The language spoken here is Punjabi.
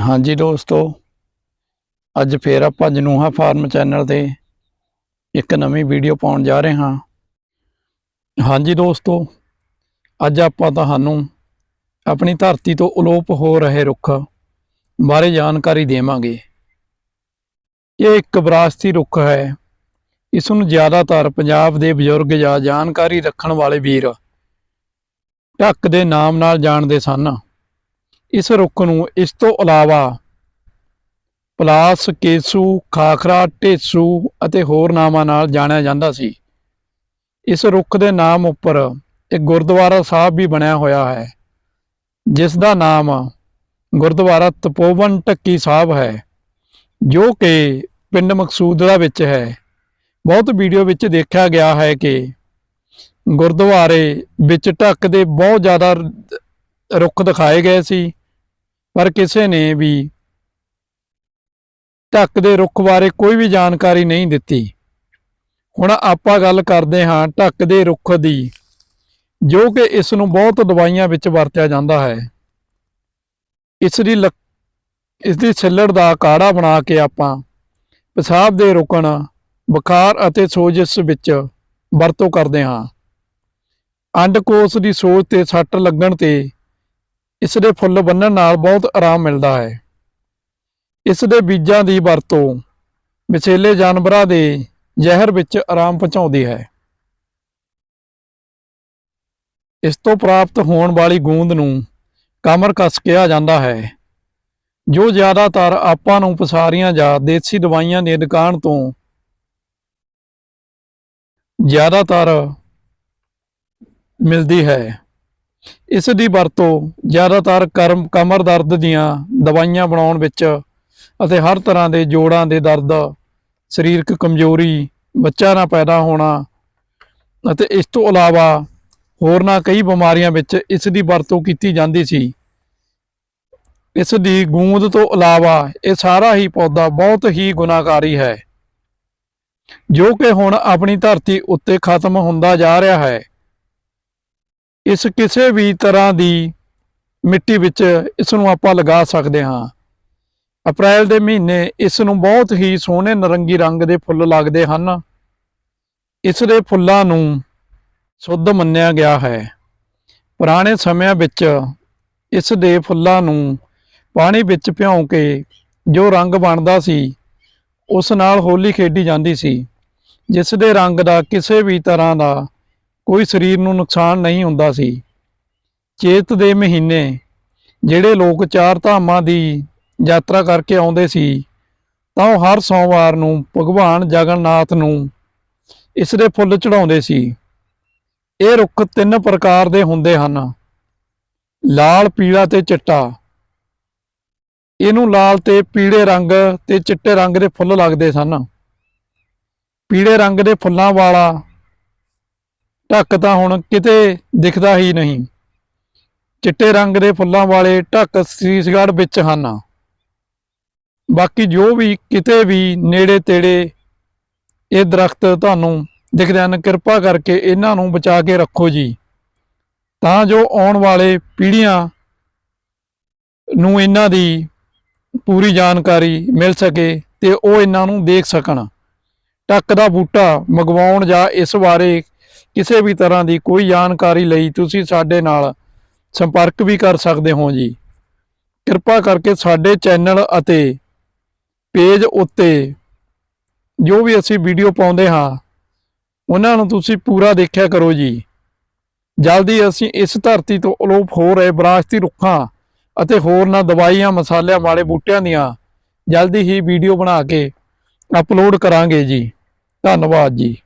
ਹਾਂਜੀ ਦੋਸਤੋ, ਅੱਜ ਫੇਰ ਆਪਾਂ ਜਨੂਹਾ ਫਾਰਮ ਚੈਨਲ ਤੇ ਇੱਕ ਨਵੀਂ ਵੀਡੀਓ ਪਾਉਣ ਜਾ ਰਹੇ ਹਾਂ। ਹਾਂਜੀ ਦੋਸਤੋ, ਅੱਜ ਆਪਾਂ ਤੁਹਾਨੂੰ ਆਪਣੀ ਧਰਤੀ ਤੋਂ ਅਲੋਪ ਹੋ ਰਹੇ ਰੁੱਖ ਬਾਰੇ ਜਾਣਕਾਰੀ ਦੇਵਾਂਗੇ। ਇਹ ਇੱਕ ਵਿਰਾਸਤੀ ਰੁੱਖ ਹੈ। ਇਸ ਨੂੰ ਜ਼ਿਆਦਾਤਰ ਪੰਜਾਬ ਦੇ ਬਜ਼ੁਰਗ ਜਾਂ ਜਾਣਕਾਰੀ ਰੱਖਣ ਵਾਲੇ ਵੀਰ ਢੱਕ ਦੇ ਨਾਮ ਨਾਲ ਜਾਣਦੇ ਸਨ। ਇਸ ਰੁੱਖ ਨੂੰ ਇਸ ਤੋਂ ਇਲਾਵਾ ਪਲਾਸ, ਕੇਸੂ, ਖਾਖਰਾ, ਢੇਸੂ ਅਤੇ ਹੋਰ ਨਾਮਾਂ ਨਾਲ ਜਾਣਿਆ ਜਾਂਦਾ ਸੀ। ਇਸ ਰੁੱਖ ਦੇ ਨਾਮ ਉੱਪਰ ਇੱਕ ਗੁਰਦੁਆਰਾ ਸਾਹਿਬ ਵੀ ਬਣਿਆ ਹੋਇਆ ਹੈ, ਜਿਸ ਦਾ ਨਾਮ ਗੁਰਦੁਆਰਾ ਤਪੋਵਨ ਟੱਕੀ ਸਾਹਿਬ ਹੈ, ਜੋ ਕਿ ਪਿੰਡ ਮਕਸੂਦੜਾ ਵਿੱਚ ਹੈ। ਬਹੁਤ ਵੀਡੀਓ ਵਿੱਚ ਦੇਖਿਆ ਗਿਆ ਹੈ ਕਿ ਗੁਰਦੁਆਰੇ ਵਿੱਚ ਢੱਕ ਦੇ ਬਹੁਤ ਜ਼ਿਆਦਾ ਰੁੱਖ ਦਿਖਾਏ ਗਏ ਸੀ। ਪਰ ਕਿਸੇ ਨੇ ਵੀ ਢੱਕ ਦੇ ਰੁੱਖ ਬਾਰੇ ਕੋਈ ਵੀ ਜਾਣਕਾਰੀ ਨਹੀਂ ਦਿੱਤੀ। ਹੁਣ ਆਪਾਂ ਗੱਲ ਕਰਦੇ ਹਾਂ ਢੱਕ ਦੇ ਰੁੱਖ ਦੀ, ਜੋ ਕਿ ਇਸ ਨੂੰ ਬਹੁਤ ਦਵਾਈਆਂ ਵਿੱਚ ਵਰਤਿਆ ਜਾਂਦਾ ਹੈ। ਇਸ ਦੀ ਲੱਕ- ਇਸ ਦੀ ਛਿੱਲੜ ਦਾ ਕਾੜਾ ਬਣਾ ਕੇ ਆਪਾਂ ਪਿਸ਼ਾਬ ਦੇ ਰੁਕਣ, ਬੁਖਾਰ ਅਤੇ ਸੋਜਿਸ ਵਿੱਚ ਵਰਤੋਂ ਕਰਦੇ ਹਾਂ। ਅੰਡਕੋਸ਼ ਦੀ ਸੋਜ ਤੇ ਸੱਟ ਲੱਗਣ ਤੇ ਇਸ ਦੇ ਫੁੱਲ ਬੰਨਣ ਨਾਲ ਬਹੁਤ ਆਰਾਮ ਮਿਲਦਾ ਹੈ। ਇਸ ਦੇ ਬੀਜਾਂ ਦੀ ਵਰਤੋਂ ਵਿਛੇਲੇ ਜਾਨਵਰਾਂ ਦੇ ਜ਼ਹਿਰ ਵਿੱਚ ਆਰਾਮ ਪਹੁੰਚਾਉਂਦੀ ਹੈ। ਇਸ ਤੋਂ ਪ੍ਰਾਪਤ ਹੋਣ ਵਾਲੀ ਗੂੰਦ ਨੂੰ ਕਮਰ ਕਸ ਕਿਹਾ ਜਾਂਦਾ ਹੈ, ਜੋ ਜ਼ਿਆਦਾਤਰ ਆਪਾਂ ਨੂੰ ਪਸਾਰੀਆਂ ਜਾਂ ਦੇਸੀ ਦਵਾਈਆਂ ਦੀ ਦੁਕਾਨ ਤੋਂ ਜ਼ਿਆਦਾਤਰ ਮਿਲਦੀ ਹੈ। ਇਸ ਦੀ ਵਰਤੋਂ ਜ਼ਿਆਦਾਤਰ ਕਰਮ, ਕਮਰ ਦਰਦ ਦੀਆਂ ਦਵਾਈਆਂ ਬਣਾਉਣ ਵਿੱਚ ਅਤੇ ਹਰ ਤਰ੍ਹਾਂ ਦੇ ਜੋੜਾਂ ਦੇ ਦਰਦ, ਸਰੀਰਕ ਕਮਜ਼ੋਰੀ ਬੱਚਾ ਨਾ ਪੈਦਾ ਹੋਣਾ ਅਤੇ ਇਸ ਤੋਂ ਇਲਾਵਾ ਹੋਰਨਾਂ ਕਈ ਬਿਮਾਰੀਆਂ ਵਿੱਚ ਇਸ ਦੀ ਵਰਤੋਂ ਕੀਤੀ ਜਾਂਦੀ ਸੀ। ਇਸ ਦੀ ਗੂੰਦ ਤੋਂ ਇਲਾਵਾ ਇਹ ਸਾਰਾ ਹੀ ਪੌਦਾ ਬਹੁਤ ਹੀ ਗੁਨਾਹਕਾਰੀ ਹੈ, ਜੋ ਕਿ ਹੁਣ ਆਪਣੀ ਧਰਤੀ ਉੱਤੇ ਖਤਮ ਹੁੰਦਾ ਜਾ ਰਿਹਾ ਹੈ। ਇਸ ਕਿਸੇ ਵੀ ਤਰ੍ਹਾਂ ਦੀ ਮਿੱਟੀ ਵਿੱਚ ਇਸ ਨੂੰ ਆਪਾਂ ਲਗਾ ਸਕਦੇ ਹਾਂ। ਅਪ੍ਰੈਲ ਦੇ ਮਹੀਨੇ ਇਸ ਨੂੰ ਬਹੁਤ ਹੀ ਸੋਹਣੇ ਨਰੰਗੀ ਰੰਗ ਦੇ ਫੁੱਲ ਲੱਗਦੇ ਹਨ। ਇਸ ਦੇ ਫੁੱਲਾਂ ਨੂੰ ਸ਼ੁੱਧ ਮੰਨਿਆ ਗਿਆ ਹੈ। ਪੁਰਾਣੇ ਸਮਿਆਂ ਵਿੱਚ ਇਸ ਦੇ ਫੁੱਲਾਂ ਨੂੰ ਪਾਣੀ ਵਿੱਚ ਭਿਉਂ ਕੇ ਜੋ ਰੰਗ ਬਣਦਾ ਸੀ, ਉਸ ਨਾਲ ਹੋਲੀ ਖੇਡੀ ਜਾਂਦੀ ਸੀ, ਜਿਸ ਦੇ ਰੰਗ ਦਾ ਕਿਸੇ ਵੀ ਤਰ੍ਹਾਂ ਦਾ ਕੋਈ ਸਰੀਰ ਨੂੰ ਨੁਕਸਾਨ ਨਹੀਂ ਹੁੰਦਾ ਸੀ। ਚੇਤ ਦੇ ਮਹੀਨੇ ਜਿਹੜੇ ਲੋਕ ਚਾਰ ਧਾਮਾਂ ਦੀ ਯਾਤਰਾ ਕਰਕੇ ਆਉਂਦੇ ਸੀ, ਤਾਂ ਉਹ ਹਰ ਸੋਮਵਾਰ ਨੂੰ ਭਗਵਾਨ ਜਗਨਨਾਥ ਨੂੰ ਇਸ ਦੇ ਫੁੱਲ ਚੜਾਉਂਦੇ ਸੀ। ਇਹ ਰੁੱਖ ਤਿੰਨ ਪ੍ਰਕਾਰ ਦੇ ਹੁੰਦੇ ਹਨ। ਲਾਲ, ਪੀਲਾ ਤੇ ਚਿੱਟਾ। ਇਹਨੂੰ ਲਾਲ ਤੇ ਪੀਲੇ ਰੰਗ ਤੇ ਚਿੱਟੇ ਰੰਗ ਦੇ ਫੁੱਲ ਲੱਗਦੇ ਸਨ। ਪੀਲੇ ਰੰਗ ਦੇ ਫੁੱਲਾਂ ਵਾਲਾ ਢੱਕ ਤਾਂ ਹੁਣ ਕਿਤੇ ਦਿਖਦਾ ਹੀ ਨਹੀਂ। ਚਿੱਟੇ ਰੰਗ ਦੇ ਫੁੱਲਾਂ ਵਾਲੇ ਢੱਕ ਸੀਸਗੜ੍ਹ ਵਿੱਚ ਹਨ। ਬਾਕੀ ਜੋ ਵੀ ਕਿਤੇ ਵੀ ਨੇੜੇ ਤੇੜੇ ਇਹ ਦਰਖਤ ਤੁਹਾਨੂੰ ਦਿਖਦੇ ਹਨ, ਕਿਰਪਾ ਕਰਕੇ ਇਹਨਾਂ ਨੂੰ ਬਚਾ ਕੇ ਰੱਖੋ ਜੀ। ਤਾਂ ਜੋ ਆਉਣ ਵਾਲੇ ਪੀੜ੍ਹੀਆਂ ਨੂੰ ਇਹਨਾਂ ਦੀ ਪੂਰੀ ਜਾਣਕਾਰੀ ਮਿਲ ਸਕੇ ਤੇ ਉਹ ਇਹਨਾਂ ਨੂੰ ਦੇਖ ਸਕਣ। ਢੱਕ ਦਾ ਬੂਟਾ ਮੰਗਵਾਉਣ ਜਾਂ ਇਸ ਬਾਰੇ ਕਿਸੇ ਵੀ ਤਰ੍ਹਾਂ ਦੀ ਕੋਈ ਜਾਣਕਾਰੀ ਲਈ ਤੁਸੀਂ ਸਾਡੇ ਨਾਲ ਸੰਪਰਕ ਵੀ ਕਰ ਸਕਦੇ ਹੋ ਜੀ। ਕਿਰਪਾ ਕਰਕੇ ਸਾਡੇ ਚੈਨਲ ਅਤੇ ਪੇਜ ਉੱਤੇ ਜੋ ਵੀ ਅਸੀਂ ਵੀਡੀਓ ਪਾਉਂਦੇ ਹਾਂ, ਉਹਨਾਂ ਨੂੰ ਤੁਸੀਂ ਪੂਰਾ ਦੇਖਿਆ ਕਰੋ ਜੀ। ਜਲਦੀ ਅਸੀਂ ਇਸ ਧਰਤੀ ਤੋਂ ਅਲੋਪ ਹੋ ਰਹੇ ਵਿਰਾਸਤੀ ਰੁੱਖਾਂ ਅਤੇ ਹੋਰਨਾਂ ਦਵਾਈਆਂ, ਮਸਾਲਿਆਂ ਵਾਲੇ ਬੂਟਿਆਂ ਦੀਆਂ ਜਲਦੀ ਹੀ ਵੀਡੀਓ ਬਣਾ ਕੇ ਅਪਲੋਡ ਕਰਾਂਗੇ ਜੀ। ਧੰਨਵਾਦ ਜੀ।